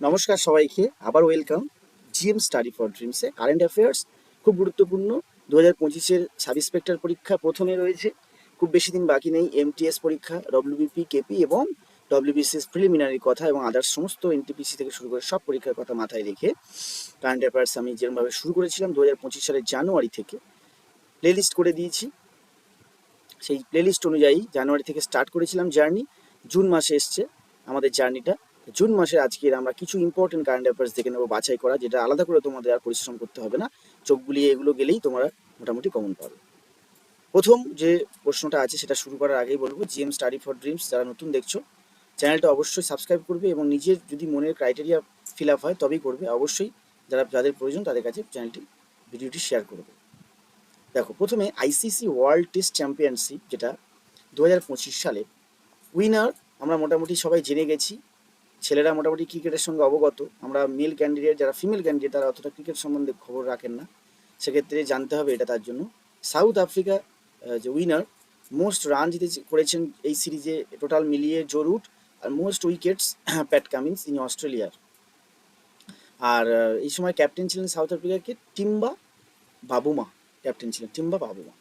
নমস্কার সবাইকে, আবার ওয়েলকাম জিএম স্টাডি ফর ড্রিমসে কারেন্ট অ্যাফেয়ার্স খুব গুরুত্বপূর্ণ। দু হাজার পঁচিশের সাব ইন্সপেক্টর পরীক্ষা প্রথমে রয়েছে। খুব বেশি দিন বাকি নেই এমটিএস পরীক্ষা ডব্লিউবিপি কেপি এবং ডব্লিউবিসিএস প্রিলিমিনারির কথা এবং আদার্স সমস্ত এনটিপিসি থেকে শুরু করে সব পরীক্ষার কথা মাথায় রেখে কারেন্ট অ্যাফেয়ার্স আমি যেরকমভাবে শুরু করেছিলাম দু হাজার পঁচিশ সালের জানুয়ারি থেকে। প্লেলিস্ট করে দিয়েছি। সেই প্লেলিস্ট অনুযায়ী জানুয়ারি থেকে স্টার্ট করেছিলাম জার্নি জুন মাসে এসছে আমাদের জার্নিটা জুন মাসে আজকের আমরা কিছু ইম্পর্টেন্ট কারেন্ট অ্যাফেয়ার্স দেখে নেব, বাছাই করা, যেটা আলাদা করে তোমাদের আর পরিশ্রম করতে হবে না। চোখ বুলিয়ে এগুলো গেলেই তোমরা মোটামুটি কমন পাবে। প্রথম যে প্রশ্নটা আছে, সেটা শুরু করার আগেই বলব জিএম স্টাডি ফর ড্রিমস যারা নতুন দেখছ, চ্যানেলটা অবশ্যই সাবস্ক্রাইব করবে এবং নিজের যদি মনের ক্রাইটেরিয়া ফিল আপ হয়, তবেই করবে। অবশ্যই যারা, যাদের প্রয়োজন, তাদের কাছে চ্যানেলটি, ভিডিওটি শেয়ার করবে। দেখো, প্রথমে আইসিসি ওয়ার্ল্ড টেস্ট চ্যাম্পিয়নশিপ যেটা দু হাজার পঁচিশ সালে। উইনার আমরা মোটামুটি সবাই জেনে গেছি। ছেলেরা মোটামুটি ক্রিকেটের সঙ্গে অবগত। আমরা মেল ক্যান্ডিডেট যারা ফিমেল ক্যান্ডিডেট তারা অতটা ক্রিকেট সম্বন্ধে খবর রাখেন না। সেক্ষেত্রে জানতে হবে এটা তার জন্য। সাউথ আফ্রিকা যে উইনার মোস্ট রান জিতে করেছেন এই সিরিজে টোটাল মিলিয়ে Joe Root R most wickets Pat Cummins in অস্ট্রেলিয়ার আর এই সময় ক্যাপ্টেন ছিলেন সাউথ আফ্রিকাকে টিম্বা বাবুমা ক্যাপ্টেন ছিলেন Temba Bavuma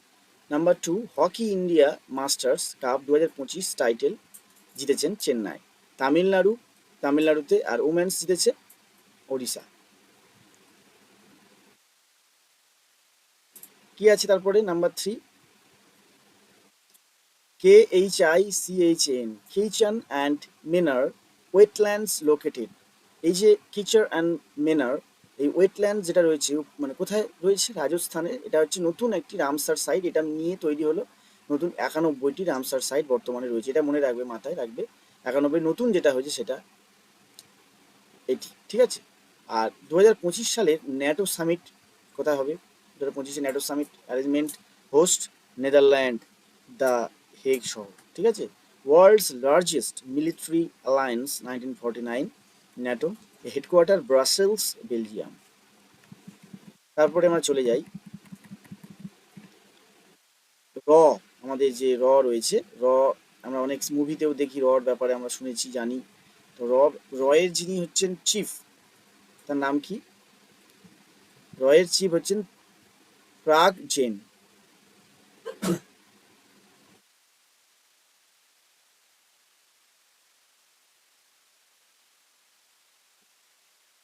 number two hockey India Masters Cup দু হাজার পঁচিশ টাইটেল জিতেছেন চেন্নাই তামিলনাড়ু তামিলনাড়ুতে আর উমেন্স জিতেছে ওড়িশা। কি আছে তারপরে? Number three. K H I C H N Khichan and Menar wetlands located এই যে কিচার অ্যান্ড মেনার এই ওয়েটল্যান্ড যেটা রয়েছে মানে কোথায় রয়েছে? রাজস্থানে। এটা হচ্ছে নতুন একটি রামসার সাইট এটা নিয়ে তৈরি হলো নতুন একানব্বইটি রামসার সাইট বর্তমানে রয়েছে। এটা মনে রাখবে, মাথায় রাখবে। একানব্বই নতুন যেটা হয়েছে সেটা। এটি, ঠিক আছে? আর দু হাজার পঁচিশ সালের ন্যাটো সামিট কোথায় হবে? দু হাজার পঁচিশে NATO summit arrangement host Netherland, the Hague শহর, ঠিক আছে? World's largest military alliance nineteen forty nine, NATO headquarter, Brussels, Belgium. তারপরে আমরা চলে যাই। র, আমাদের যে র রয়েছে, র আমরা অনেক মুভিতেও দেখি, রর ব্যাপারে আমরা শুনেছি, জানি। তো রয়ের যিনি হচ্ছেন চিফ, তার নাম কি? রয়ের চিফ হচ্ছেন প্রাগ জেন।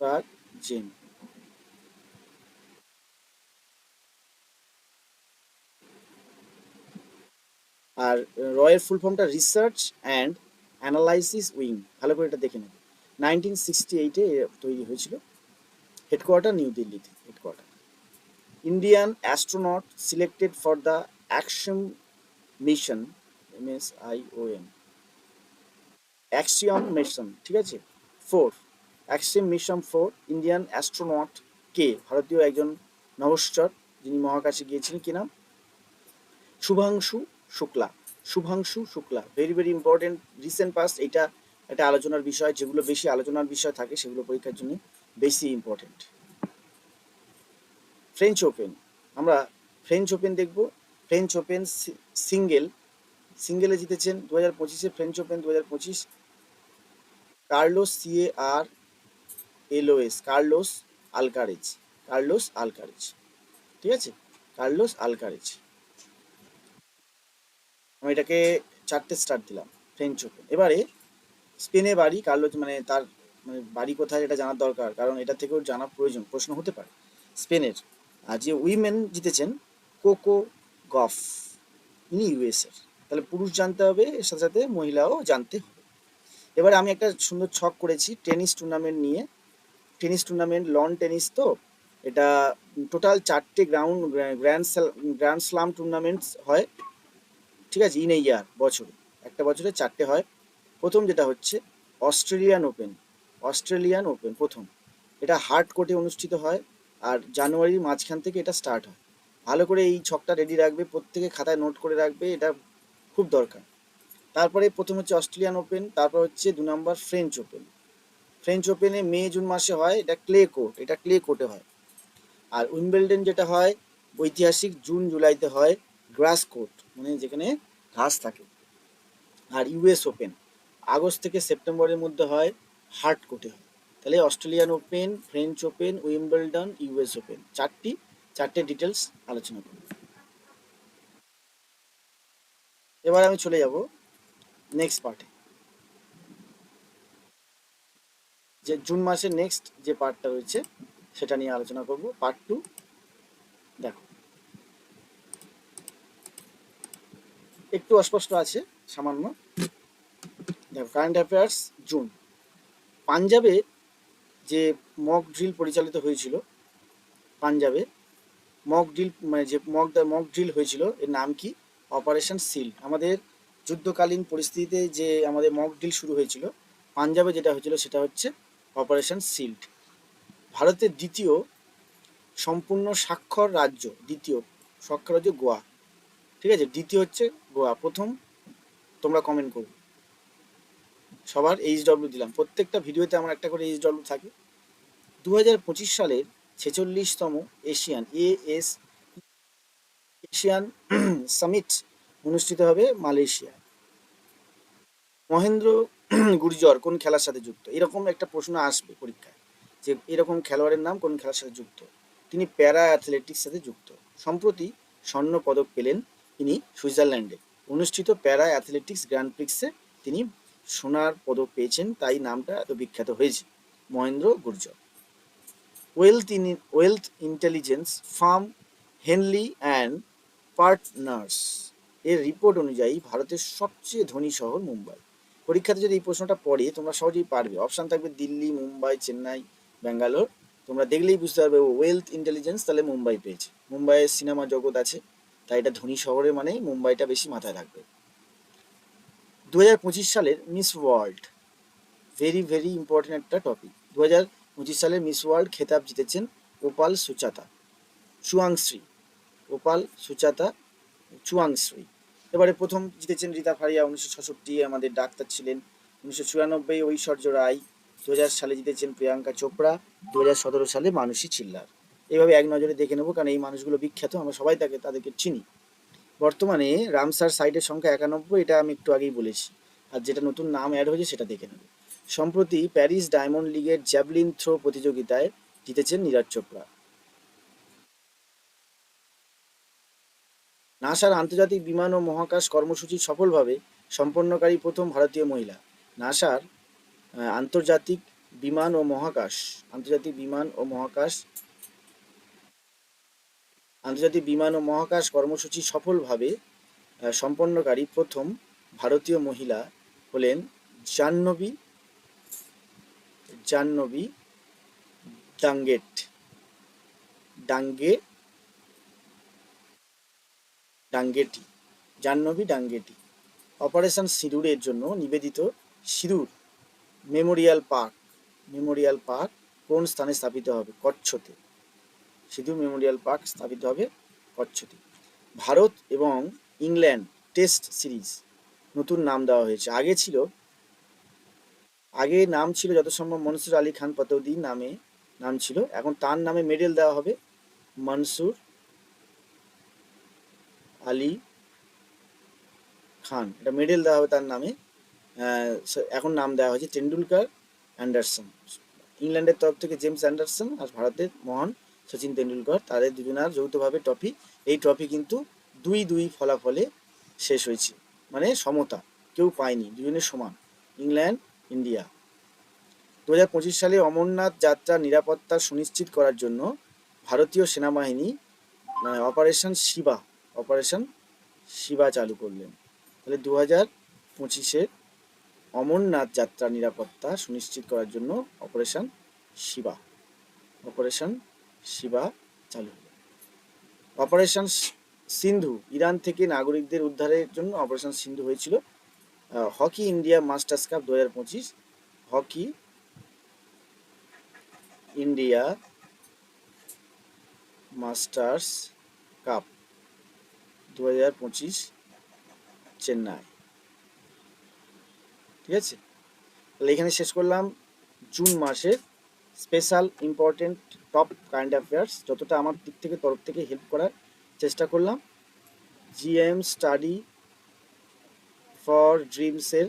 প্রাগ জেন। আর রয়ের ফুল ফর্মটা রিসার্চ অ্যান্ড অ্যানালাইসিস উইং ভালো করে এটা দেখে নেবে। নাইনটিন সিক্সটি এইটে তৈরি হয়েছিল। হেডকোয়ার্টার নিউ দিল্লিতে headquarter Indian astronaut selected for the action mission M S I O N Axiom mission ঠিক আছে? Four Axiom mission four Indian astronaut কে ভারতীয় একজন নভশ্চর, যিনি মহাকাশে গিয়েছিলেন। কি নাম? Shubhanshu Shukla. Shubhanshu Shukla. Very very important recent past এটা একটা আলোচনার বিষয়, যেগুলো বেশি আলোচনার বিষয় থাকে সেগুলো পরীক্ষার জন্য বেশি ইম্পর্টেন্ট ফ্রেঞ্চ ওপেন আমরা ফ্রেঞ্চ ওপেন দেখব। ফ্রেঞ্চ ওপেন সিঙ্গেল সিঙ্গেলে জিতেছেন দু হাজার পঁচিশে ফ্রেঞ্চ ওপেন দু হাজার পঁচিশ Carlos CA R LOS Carlos Alcaraz Carlos Alcaraz ঠিক আছে? কার্লোস আলকারেজ আমি এটাকে চারটে স্টার দিলাম ফ্রেঞ্চ ওপেন এবারে স্পেনে বাড়ি কার্লোস মানে তার মানে বাড়ি কোথায় এটা জানার দরকার, কারণ এটা থেকেও জানা প্রয়োজন, প্রশ্ন হতে পারে। স্পেনের আর যে উইমেন জিতেছেন কোকো গফ ইনি ইউএসের তাহলে পুরুষ জানতে হবে, এর সাথে সাথে মহিলাও জানতে হবে। এবারে আমি একটা সুন্দর ছক করেছি, টেনিস টুর্নামেন্ট নিয়ে। টেনিস টুর্নামেন্ট লন টেনিস তো, এটা টোটাল চারটে ground grand grand slam tournaments হয়। ঠিক আছে ইন এ ইয়ার বছরে। একটা বছরে চারটে হয়। প্রথম যেটা হচ্ছে অস্ট্রেলিয়ান ওপেন অস্ট্রেলিয়ান ওপেন প্রথম। এটা হার্ড কোর্টে অনুষ্ঠিত হয় আর জানুয়ারির মাঝখান থেকে এটা স্টার্ট হয়। ভালো করে এই ছকটা রেডি রাখবে, প্রত্যেকে খাতায় নোট করে রাখবে, এটা খুব দরকার। তারপরে প্রথম হচ্ছে অস্ট্রেলিয়ান ওপেন তারপর হচ্ছে দু নম্বর ফ্রেঞ্চ ওপেন ফ্রেঞ্চ ওপেনে মে, জুন মাসে হয়, এটা ক্লে কোর্ট এটা ক্লে কোর্টে হয়। আর উইম্বেলডেন যেটা হয়, ঐতিহাসিক জুন জুলাইতে হয় গ্রাস কোর্ট মানে যেখানে ঘাস থাকে। আর ইউএস ওপেন আগস্ট থেকে সেপ্টেম্বরের মধ্যে হয় হার্ড কোর্টে হয় তাহলে Australian open French open Wimbledon US open চারটি, চারটে ডিটেলস আলোচনা করব। এবার আমি চলে যাব নেক্সট পার্টে যে জুন মাসের নেক্সট যে পার্টটা রয়েছে, সেটা নিয়ে আলোচনা করব পার্ট টু দেখো একটু অস্পষ্ট আছে, সামান্য। দেখো কারেন্ট অ্যাফেয়ার্স জুন পাঞ্জাবে যে মক ড্রিল পরিচালিত হয়েছিল, পাঞ্জাবে মক ড্রিল মানে যে মক মক ড্রিল হয়েছিল, এর নাম কি? অপারেশন সিল আমাদের যুদ্ধকালীন পরিস্থিতিতে যে আমাদের মক ড্রিল শুরু হয়েছিল, পাঞ্জাবে যেটা হয়েছিল সেটা হচ্ছে অপারেশন সিল্ড ভারতের দ্বিতীয় সম্পূর্ণ স্বাক্ষর রাজ্য, দ্বিতীয় স্বাক্ষর রাজ্য গোয়া। ঠিক আছে? দ্বিতীয় হচ্ছে গোয়া, প্রথম তোমরা কমেন্ট করবে সবার এইচ ডব্লিউ দিলাম। প্রত্যেকটা ভিডিওতে আমার একটা করে এইচ ডব্লিউ থাকে। দু হাজার পঁচিশ সালের ছেচল্লিশতম ASEAN A S ASEAN summit অনুষ্ঠিত হবে মালয়েশিয়ায় মহেন্দ্র গুর্জর কোন খেলার সাথে যুক্ত? এরকম একটা প্রশ্ন আসবে পরীক্ষায় যে এরকম খেলোয়াড়ের নাম কোন খেলার সাথে যুক্ত? তিনি প্যারা অ্যাথলেটিক্স সাথে যুক্ত। সম্প্রতি স্বর্ণ পদক পেলেন তিনি সুইজারল্যান্ডে। অনুষ্ঠিত প্যারা অ্যাথলেটিক্স গ্র্যান্ড প্রিক্সে তিনি সোনার পদক পেয়েছেন, তাই নামটা এত বিখ্যাত হয়েছে। Mahendra Gurjar. Wealth in, wealth intelligence firm Henley and partners. এর রিপোর্ট অনুযায়ী ভারতের সবচেয়ে ধনী শহর মুম্বাই। পরীক্ষাতে যদি এই প্রশ্নটা পড়ে, তোমরা সহজেই পারবে। অপশান থাকবে দিল্লি, মুম্বাই, চেন্নাই, ব্যাঙ্গালোর। তোমরা দেখলেই বুঝতে পারবে ওয়েলথ ইন্টেলিজেন্স তাহলে মুম্বাই পেয়েছে। মুম্বাইয়ের সিনেমা জগৎ আছে। তাই এটা ধনী শহরে মানেই মুম্বাইটা বেশি মাথায় রাখবে। দু হাজার পঁচিশ সালের Miss World very very important একটা টপিক দু হাজার পঁচিশ সালের মিস ওয়ার্ল্ড খেতাব জিতেছেন ওপাল সুচাতা চুয়াংশ্রী ওপাল সুচাতা চুয়াংশ্রী এবারে প্রথম জিতেছেন রীতা ফারিয়া, উনিশশো ছষট্টি আমাদের ডাক্তার ছিলেন। উনিশশো চুরানব্বই ঐশ্বর্য রায়। দু হাজার সালে জিতেছেন প্রিয়াঙ্কা চোপড়া। দু সালে মানসী চিল্লার এইভাবে এক নজরে দেখে নেব, কারণ এই মানুষগুলো বিখ্যাত, আমরা সবাই তাকে, তাদেরকে চিনি। বর্তমানে রামসার সাইটের সংখ্যা একানব্বই, এটা আমি একটু আগেই বলেছি। আর যেটা নতুন নাম অ্যাড হয়েছে, সেটা দেখে নেবে। সম্প্রতি প্যারিস ডায়মন্ড লিগের জ্যাভলিন থ্রো প্রতিযোগিতায় জিতেছেন নীরজ চোপড়া। নাসার আন্তর্জাতিক বিমান ও মহাকাশ কর্মসূচি সফলভাবে সম্পন্নকারী প্রথম ভারতীয় মহিলা। নাসার আন্তর্জাতিক বিমান ও মহাকাশ, আন্তর্জাতিক বিমান ও মহাকাশ আন্তর্জাতিক বিমান ও মহাকাশ কর্মসূচি সফলভাবে সম্পন্নকারী প্রথম ভারতীয় মহিলা হলেন জাহ্নবী জাহ্নবী ডাঙ্গেট ডাঙ্গে ডাঙ্গেটি জাহ্নবী ডাঙ্গেটি অপারেশন সিঁদুরের জন্য নিবেদিত সিঁদুর, মেমোরিয়াল পার্ক। মেমোরিয়াল পার্ক কোন স্থানে স্থাপিত হবে? কচ্ছতে। সিঁদুর মেমোরিয়াল পার্ক স্থাপিত হবে কচ্ছতে ভারত এবং ইংল্যান্ড টেস্ট সিরিজ নতুন নাম দেওয়া হয়েছে। আগে ছিল, আগে নাম ছিল যত সম্ভব মনসুর আলী খান পতৌদি নামে নাম ছিল। এখন তার নামে মেডেল দেওয়া হবে মনসুর আলী খান। এটা মেডেল দেওয়া হবে তার নামে। এখন নাম দেওয়া হয়েছে টেন্ডুলকার অ্যান্ডারসন। ইংল্যান্ডের তরফ থেকে জেমস অ্যান্ডারসন আর ভারতের মহান সচিন তেন্ডুলকর, তাদের দুজনার যৌথভাবে ট্রফি। এই ট্রফি কিন্তু দুই দুই ফলাফলে শেষ হয়েছে। মানে সমতা কেউ পায়নি, দুজনের সমান। England, India. দু হাজার পঁচিশ সালে অমরনাথ যাত্রার নিরাপত্তা সুনিশ্চিত করার জন্য ভারতীয় সেনাবাহিনী অপারেশন শিবা অপারেশন শিবা চালু করলেন। তাহলে দু হাজার পঁচিশের অমরনাথ যাত্রা নিরাপত্তা সুনিশ্চিত করার জন্য অপারেশন শিবা, অপারেশন শিবা চালু হলো। অপারেশন সিন্ধু ইরান থেকে নাগরিকদের উদ্ধারের জন্য অপারেশন সিন্ধু হয়েছিল। হকি ইন্ডিয়া মাস্টার্স কাপ দু হাজার পঁচিশ, হকি ইন্ডিয়া মাস্টার্স কাপ দু হাজার পঁচিশ চেন্নাই। ঠিক আছে? তাহলে এখানে শেষ করলাম। জুন মাসের special important top current affairs যতটা আমার দিক থেকে, তরফ থেকে হেল্প করার চেষ্টা করলাম। জিএম স্টাডি ফর ড্রিমসের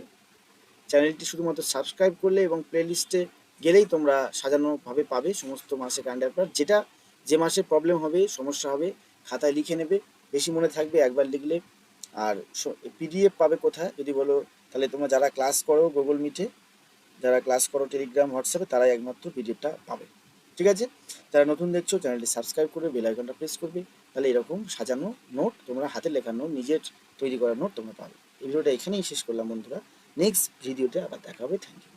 চ্যানেলটি শুধুমাত্র সাবস্ক্রাইব করলে এবং প্লেলিস্টে গেলেই তোমরা সাজানোভাবে পাবে সমস্ত মাসে কারেন্ট অ্যাফেয়ার যেটা যে মাসে প্রবলেম হবে, সমস্যা হবে, খাতায় লিখে নেবে, বেশি মনে থাকবে, একবার লিখলে। আর পিডিএফ পাবে কোথায়, যদি বলো, তাহলে তোমরা যারা ক্লাস করো গুগল মিটে যারা ক্লাস করো টেলিগ্রাম হোয়াটসঅ্যাপে তারাই একমাত্র পিডিএফটা পাবে। ঠিক আছে? যারা নতুন দেখছ, চ্যানেলটি সাবস্ক্রাইব করবে, বেল আইকনটা প্রেস করবে, তাহলে এরকম সাজানো নোট তোমরা হাতে লেখা নোট নিজের তৈরি করা নোট তোমরা পাবে। এই ভিডিওটা এখানেই শেষ করলাম, বন্ধুরা। নেক্সট ভিডিওতে আবার দেখা হবে। Thank you